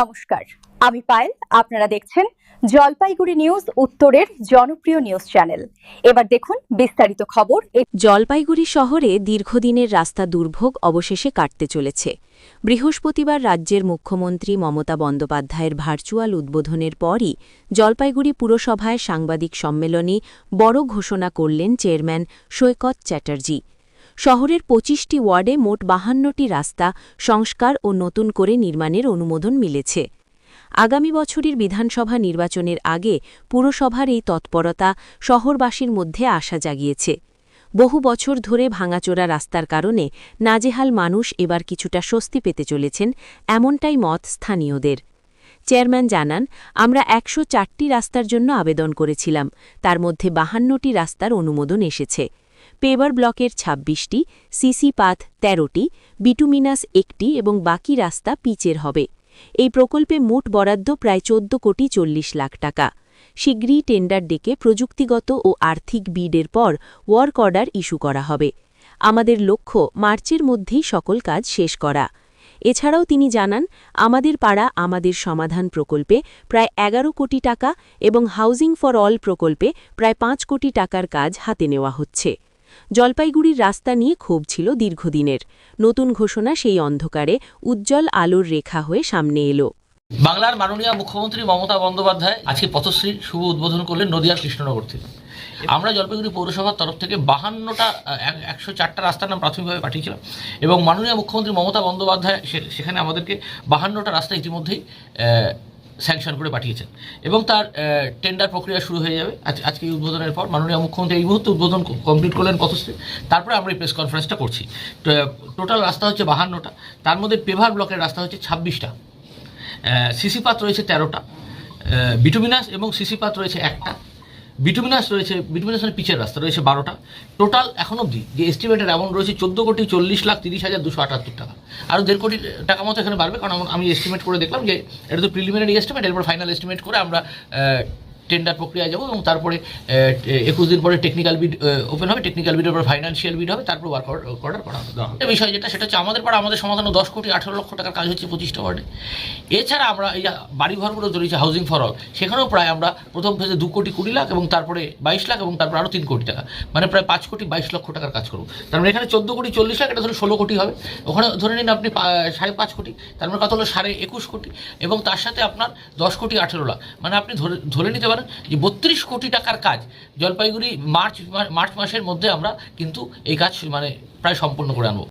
নমস্কার। আমি পায়েল, আপনারা দেখছেন জলপাইগুড়ি নিউজ, উত্তরের জনপ্রিয় নিউজ চ্যানেল। এবার দেখুন বিস্তারিত খবর। জলপাইগুড়ি শহরে দীর্ঘদিনের রাস্তা দুর্ভোগ অবশেষে কাটতে চলেছে। বৃহস্পতিবার রাজ্যের মুখ্যমন্ত্রী মমতা বন্দ্যোপাধ্যায়ের ভার্চুয়াল উদ্বোধনের পরই জলপাইগুড়ি পুরসভায় সাংবাদিক সম্মেলনে বড় ঘোষণা করলেন চেয়ারম্যান সৈকত চ্যাটার্জি। শহরের পঁচিশটি ওয়ার্ডে মোট বাহান্নটি রাস্তা সংস্কার ও নতুন করে নির্মাণের অনুমোদন মিলেছে। আগামী বছরের বিধানসভা নির্বাচনের আগে পুরসভার এই তৎপরতা শহরবাসীর মধ্যে আশা জাগিয়েছে। বহু বছর ধরে ভাঙাচোরা রাস্তার কারণে নাজেহাল মানুষ এবার কিছুটা স্বস্তি পেতে চলেছেন এমনটাই মত স্থানীয়দের। চেয়ারম্যান জানান, আমরা একশো চারটি রাস্তার জন্য আবেদন করেছিলাম, তার মধ্যে বাহান্নটি রাস্তার অনুমোদন এসেছে। পেবার ব্লকের ২৬টি সিসি পাথ তেরোটি, বিটুমিনাস একটি এবং বাকি রাস্তা পিচের হবে। এই প্রকল্পে মোট বরাদ্দ প্রায় চোদ্দ কোটি চল্লিশ লাখ টাকা। শীঘ্রই টেন্ডার ডেকে প্রযুক্তিগত ও আর্থিক বিডের পর ওয়ার্ক অর্ডার ইস্যু করা হবে। আমাদের লক্ষ্য মার্চের মধ্যেই সকল কাজ শেষ করা। এছাড়াও তিনি জানান, আমাদের পাড়া আমাদের সমাধান প্রকল্পে প্রায় এগারো কোটি টাকা এবং হাউজিং ফর অল প্রকল্পে প্রায় পাঁচ কোটি টাকার কাজ হাতে নেওয়া হচ্ছে। জলপাইগুড়ির রাস্তা নিয়ে ক্ষোভ ছিল দীর্ঘদিনের। নতুন ঘোষণা সেই অন্ধকারে উজ্জ্বল আলোর রেখা হয়ে সামনে এলো। বাংলার মাননীয় মুখ্যমন্ত্রী মমতা বন্দ্যোপাধ্যায় আজকে পথশ্রী শুভ উদ্বোধন করলেন নদিয়ার কৃষ্ণনগর থেকে। আমরা জলপাইগুড়ি পৌরসভার তরফ থেকে বাহান্নটা একশো চারটা রাস্তার নাম প্রাথমিকভাবে পাঠিয়েছিলাম এবং মাননীয় মুখ্যমন্ত্রী মমতা বন্দ্যোপাধ্যায় সেখানে আমাদেরকে বাহান্নটা রাস্তা ইতিমধ্যেই স্যাংশন করে পাঠিয়েছেন। এবং তার টেন্ডার প্রক্রিয়া শুরু হয়ে যাবে। আজ, আজকে উদ্বোধনের পর মাননীয় মুখ্যমন্ত্রী এই মুহূর্তে উদ্বোধন কমপ্লিট করলেন কত তারপরে আমরা এই প্রেস কনফারেন্সটা করছি। টোটাল রাস্তা হচ্ছে বাহান্নটা। তার মধ্যে পেভার ব্লকের রাস্তা হচ্ছে ছাব্বিশটা। সিসিপাত রয়েছে তেরোটা। বিটুমিনাস এবং সিসিপাত রয়েছে একটা। বিটুমিনাস রয়েছে বিটুমিনাসের পিছের রাস্তা রয়েছে বারোটা। টোটাল এখন অব্দি যে এস্টিমেটের অ্যামাউন্ট রয়েছে চোদ্দ কোটি চল্লিশ লাখ তিরিশ হাজার দুশো আটাত্তর টাকা। আরও দেড় কোটি টাকা মতো এখানে বাড়বে, কারণ আমি এস্টিমেট করে দেখলাম যে এটা তো প্রিলিমিনারি এস্টিমেট এরপর ফাইনাল এস্টিমেট করে আমরা টেন্ডার প্রক্রিয়ায় যাব এবং তারপরে একুশ দিন পরে টেকনিক্যাল বিড ওপেন হবে টেকনিক্যাল বিডের পর ফাইন্যান্সিয়াল বিড হবে তারপর ওয়ার্ক অর্ডার করা হবে। একটা বিষয় যেটা সেটা হচ্ছে আমাদের পাড়া আমাদের সমাধানে দশ কোটি আঠেরো লক্ষ টাকার কাজ হচ্ছে পঁচিশটা ওয়ার্ডে। এছাড়া আমরা এই বাড়িঘরগুলো তৈরি হাউজিং ফর অল সেখানেও প্রায় আমরা প্রথম ফেজে দু কোটি কুড়ি লাখ এবং তারপরে বাইশ লাখ এবং তারপর আরও তিন কোটি টাকা মানে প্রায় পাঁচ কোটি বাইশ লক্ষ টাকার কাজ করব। তার মানে এখানে চোদ্দ কোটি চল্লিশ লাখ এটা ধরুন ষোলো কোটি হবে। ওখানে ধরে নিন আপনি সাড়ে পাঁচ কোটি তার মানে কত হলো? সাড়ে একুশ কোটি এবং তার সাথে আপনার দশ কোটি আঠেরো লাখ। মানে আপনি ধরে ধরে নিতে পারেন যে বত্রিশ কোটি টাকার কাজ, জলপাইগুড়ি মার্চ মার্চ মাসের মধ্যে আমরা কিন্তু এই কাজ মানে প্রায় সম্পূর্ণ করে আনব।